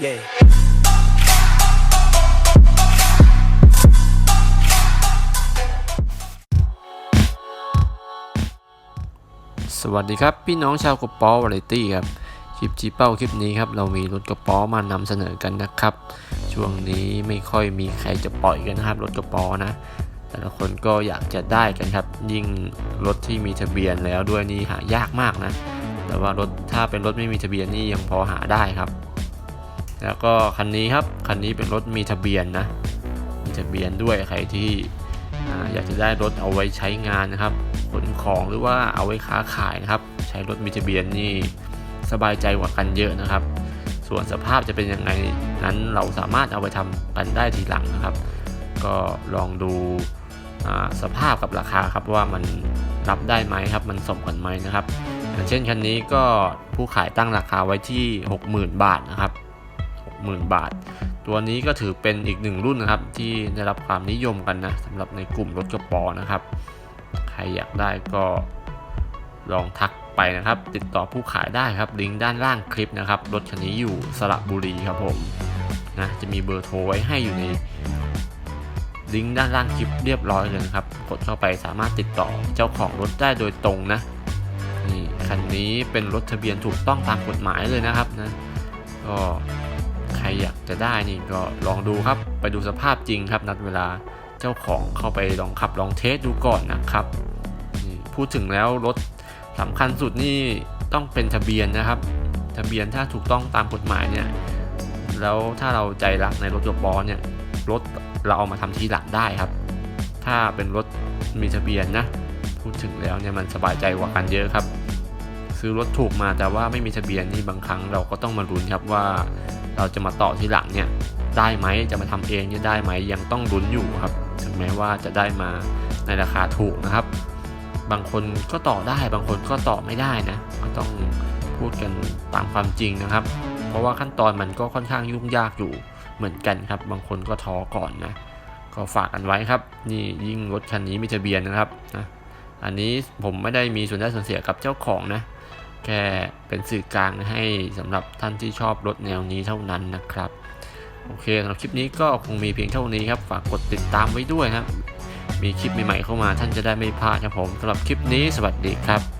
Yeah. สวัสดีครับ พี่น้องชาวกระป๋อวาไรตี้ครับ คลิปจีเป้าคลิปนี้ครับ เรามีรถกระป๋อมานำเสนอกันนะครับ ช่วงนี้ไม่ค่อยมีใครจะปล่อยกันนะครับ รถกระป๋อนะ แต่ละคนก็อยากจะได้กันครับ ยิ่งรถที่มีทะเบียนแล้วด้วยนี่หายากมากนะ แต่ว่ารถถ้าเป็นรถไม่มีทะเบียนนี่ยังพอหาได้ครับ แล้วก็คันนี้ครับ คันนี้เป็นรถมีทะเบียนนะ มีทะเบียนด้วยใครที่อ่อยากจะได้รถเอาไว้ใช้งานนะครับขนของหรือว่าเอาไว้ค้าขายนะครับ ใช้รถมีทะเบียนนี่สบายใจกว่ากันเยอะนะครับ ส่วนสภาพจะเป็นยังไงนั้นเราสามารถเอาไปทำกันได้ทีหลังนะครับ ก็ลองดูสภาพกับราคาครับว่ามันรับได้ไหมครับ มันสมกันไหมนะครับอย่างเช่นคันนี้ก็ผู้ขายตั้งราคาไว้ที่ 60,000 บาทนะครับ 60,000 บาท ตัวนี้ก็ถือเป็นอีกหนึ่งรุ่นนะครับ ที่ได้รับความนิยมกันนะสำหรับในกลุ่มรถกระป๋อนะครับ ใครอยากได้ก็ลองทักไปนะครับ ติดต่อผู้ขายได้ครับลิงก์ด้านล่างคลิปนะครับรถคันนี้อยู่สระบุรีครับผมนะจะมีเบอร์โทรไว้ให้อยู่ในลิงก์ด้านล่างคลิปเรียบร้อยเลยนะครับ กดเข้าไปสามารถติดต่อเจ้าของรถได้โดยตรงนะนี่คันนี้เป็นรถทะเบียนถูกต้องตามกฎหมายเลยนะครับนะก็ รอยากจะได้นี่ก็ลองดูครับไปดูสภาพจริงครับ นัดเวลาเจ้าของเข้าไปลองขับลองเทสดูก่อนนะครับพูดถึงแล้วรถสำคัญสุดนี่ต้องเป็นทะเบียนนะครับ ทะเบียนถ้าถูกต้องตามกฎหมายเนี่ยแล้วถ้าเราใจรักในรถยกบอลเนี่ยรถเราเอามาทำทีหลังได้ครับ ถ้าเป็นรถมีทะเบียนนะพูดถึงแล้วเนี่ยมันสบายใจกว่ากันเยอะครับ ซื้อรถถูกมาแต่ว่าไม่มีทะเบียนนี่บางครั้งเราก็ต้องมาลุ้นครับว่า เราจะมาต่อที่หลังเนี่ยได้ไหมจะมาทำเองเนี่ยได้ไหมยังต้องลุ้นอยู่ครับ ถึงแม้ว่าจะได้มาในราคาถูกนะครับ บางคนก็ต่อได้บางคนก็ต่อไม่ได้นะก็ต้องพูดกันตามความจริงนะครับ เพราะว่าขั้นตอนมันก็ค่อนข้างยุ่งยากอยู่เหมือนกันครับ บางคนก็ท้อก่อนนะก็ฝากกันไว้ครับ นี่ยิ่งรถคันนี้มีทะเบียนนะครับนะอันนี้ผมไม่ได้มีส่วนได้ส่วนเสียกับเจ้าของนะ แค่เป็นสื่อกลางให้สำหรับท่านที่ชอบรถแนวนี้เท่านั้นนะครับ โอเคสำหรับคลิปนี้ก็คงมีเพียงเท่านี้ครับ ฝากกดติดตามไว้ด้วยนะครับ มีคลิปใหม่ๆเข้ามาท่านจะได้ไม่พลาดครับผมสำหรับคลิปนี้สวัสดีครับ